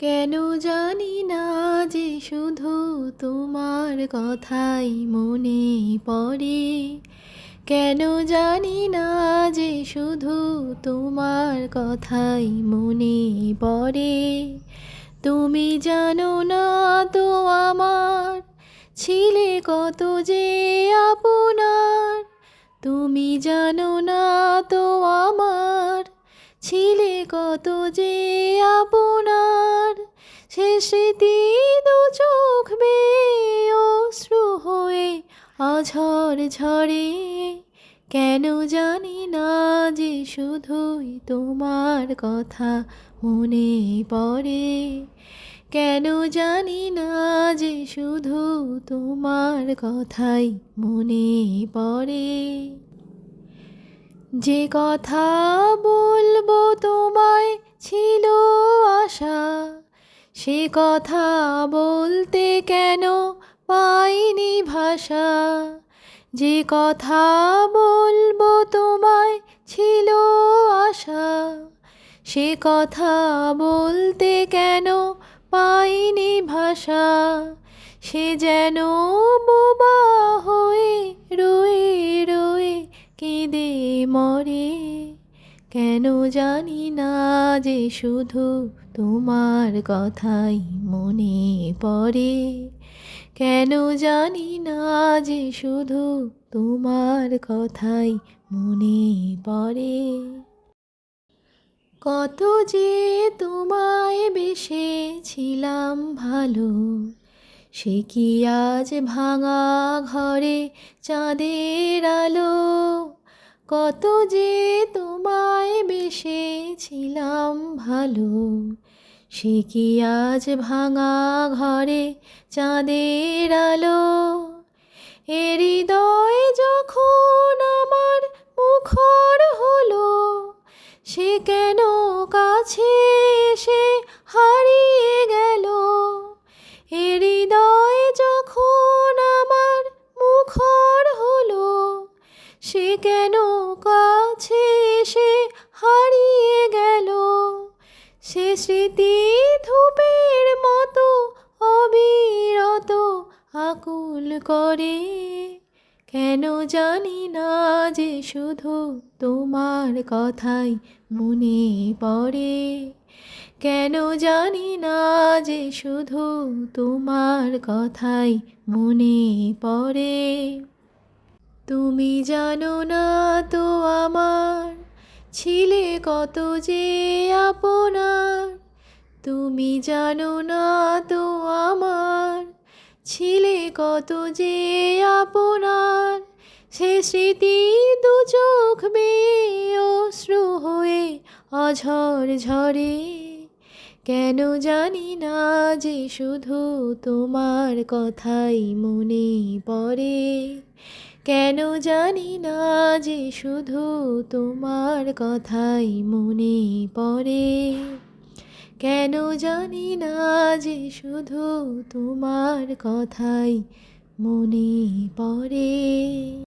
কেন জানি না যে শুধু তোমার কথাই মনে পড়ে। কেন জানি না যে শুধু তোমার কথাই মনে পড়ে। তুমি জানো না তো আমার ছিলে কত যে আপনার। তুমি জানো না তো আমার ছিলে কত যে আপনার। স্মৃতি দু চোখ বেয়ে অশ্রু হয়ে অঝর ঝরে কেন জানি না যে শুধুই তোমার কথা মনে পড়ে। কেন জানি না যে শুধু তোমার কথাই মনে পড়ে। যে কথা বলব তোমায় ছিল আশা সে কথা বলতে কেন পাইনি ভাষা? যে কথা বলব তোমায় ছিল আশা। সে কথা বলতে কেন পাইনি ভাষা? সে যেন বোবা হয়ে রয়ে রয়ে কেঁদে মরে কেন জানি না যে শুধু তোমার কথাই মনে পড়ে? কেন জানি না যে শুধু তোমার কথাই মনে পড়ে? কত যে তোমায় বেসেছিলাম ভালো, সে কি আজ ভাঙা ঘরে চাঁদের আলো? কত যে তোমায় বেসেছিলাম ভালো। সে কি আজ ভাঙা ঘরে চাঁদের আলো? এ হৃদয় যখন আমার মুখর হলো, সে কেন কাছে এসে হারিয়ে গেল? এ হৃদয় যখন আমার মুখর হলো, সে কেন কাছে স্মৃতি ধূপের মতো অবিরত আকুল করে। কেন জানি না যে শুধু তোমার কথাই মনে পড়ে। কেন জানি না যে শুধু তোমার কথাই মনে পড়ে। তুমি জানো না তো আমার ছিলে কত যে আপনার? তুমি জানো না তো আমার। ছিলে কত যে আপনার? সে স্মৃতি দু চোখ বেয়ে অশ্রু হয়ে অঝর ঝরে। কেন জানি না যে শুধু তোমার কথাই মনে পড়ে। কেন জানি না যে শুধু তোমার কথাই মনে পড়ে? কেন জানি না যে শুধু তোমার কথাই মনে পড়ে?